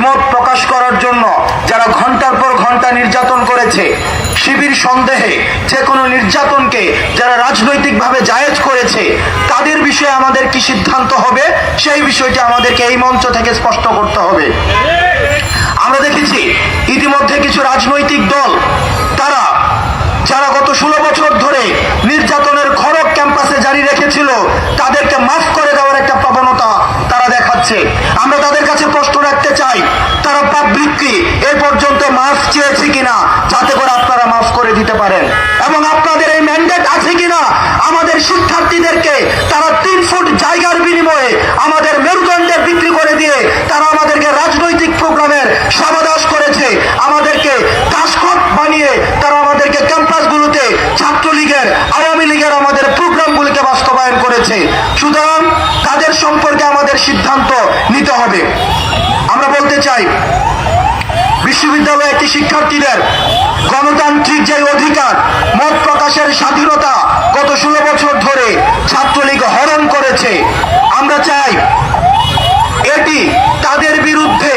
দ্বিমত প্রকাশ করার জন্য যারা ঘণ্টার পর ঘণ্টা নির্যাতন করেছে, শিবির সন্দেহে যে কোনো নির্যাতনকে যারা রাজনৈতিকভাবে জায়েজ করেছে, তাদের বিষয়ে আমাদের কি সিদ্ধান্ত হবে? সেই বিষয়টি আমাদেরকে এই মঞ্চ থেকে স্পষ্ট করতে হবে। আমরা দেখেছি ইতিমধ্যে কিছু রাজনৈতিক দল, তারা যারা গত ষোলো বছর ধরে নির্যাতনের খড়ক ক্যাম্পাসে জারি রেখেছিল, তাদেরকে মাফ করে দেওয়ার একটা প্রবণতা তারা দেখাচ্ছে। চেয়েছে কিনা, যাতে করে আপনারা মাফ করে দিতে পারেন। এবং আপনাদের এই ম্যান্ডেট আছে কিনা, আমাদের শিক্ষার্থীদেরকে তারা তিন ফুট জায়গার বিনিময়ে আমাদের মেরুদণ্ডে বিক্রি করে দিয়ে তারা আমাদেরকে রাজনৈতিক প্রোগ্রামের সমাদাস করেছে। আমাদেরকে দাসখত বানিয়ে তারা আমাদেরকে ক্যাম্পাসগুলোতে ছাত্রলীগের, আওয়ামী লীগের আমাদের প্রোগ্রামগুলিকে বাস্তবায়ন করেছে। সুতরাং তাদের সম্পর্কে আমাদের সিদ্ধান্ত নিতে হবে। আমরা বলতে চাই বিশ্ববিদ্যালয়ে একটি শিক্ষার্থীদের গণতান্ত্রিক যে অধিকার, মত প্রকাশের স্বাধীনতা গত ষোলো বছর ধরে ছাত্রলীগ হরণ করেছে। আমরা চাই এটি তাদের বিরুদ্ধে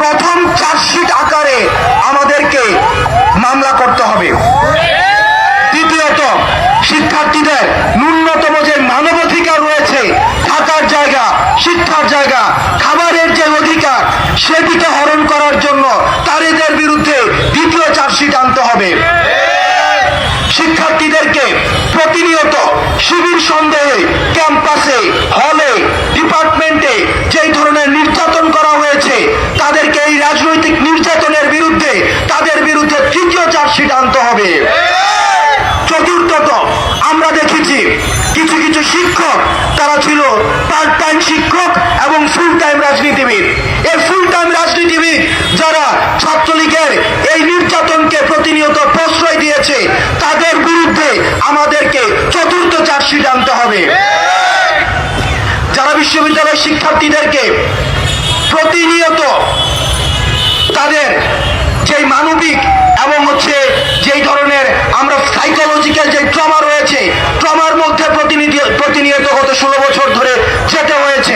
প্রথম চার্জশিট আকারে আমাদেরকে মামলা করতে হবে। দ্বিতীয়ত শিক্ষার্থীদের ন্যূনতম যে মানবাধিকার রয়েছে, থাকার জায়গা, শিক্ষার জায়গা, খাবারের যে অধিকার, সেটিকে হরণ করার জন্য চার্জশিট আনতে হবে। শিক্ষার্থীদেরকে প্রতিনিয়ত শিবির সন্দেহে ক্যাম্পাসে, হলে, ডিপার্টমেন্টে যেই ধরনের নির্যাতন করা হয়েছে, তাদেরকে এই রাজনৈতিক নির্যাতনের বিরুদ্ধে, তাদের বিরুদ্ধে তৃতীয় চার্জশিট আনতে হবে। চতুর্থত, আমরা দেখেছি কিছু কিছু শিক্ষক, তারা ছিল পার্ট টাইম শিক্ষক এবং ফুল টাইম রাজনীতিবিদ এই ফুল টাইম রাজনীতিবিদ যারা ছাত্রলীগের এই নির্যাতনকে প্রতিনিয়ত প্রশ্রয় দিয়েছে তাদের বিরুদ্ধে আমাদেরকে চতুর্থ চার্জশিট আনতে হবে। যারা বিশ্ববিদ্যালয়ের শিক্ষার্থীদেরকে প্রতিনিয়ত তাদের যেই মানবিক এবং হচ্ছে যেই ধরনের আমরা সাইকোলজিক্যাল যে ট্রমা রয়েছে ট্রমার মধ্যে প্রতিনিধি, প্রতিনিয়ত গত ষোলো বছর ধরে যেতে হয়েছে।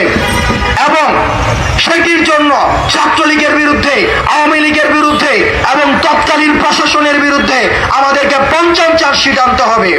এবং সেটির জন্য ছাত্রলীগের বিরুদ্ধে, আওয়ামী লীগের বিরুদ্ধে আনতে হবে।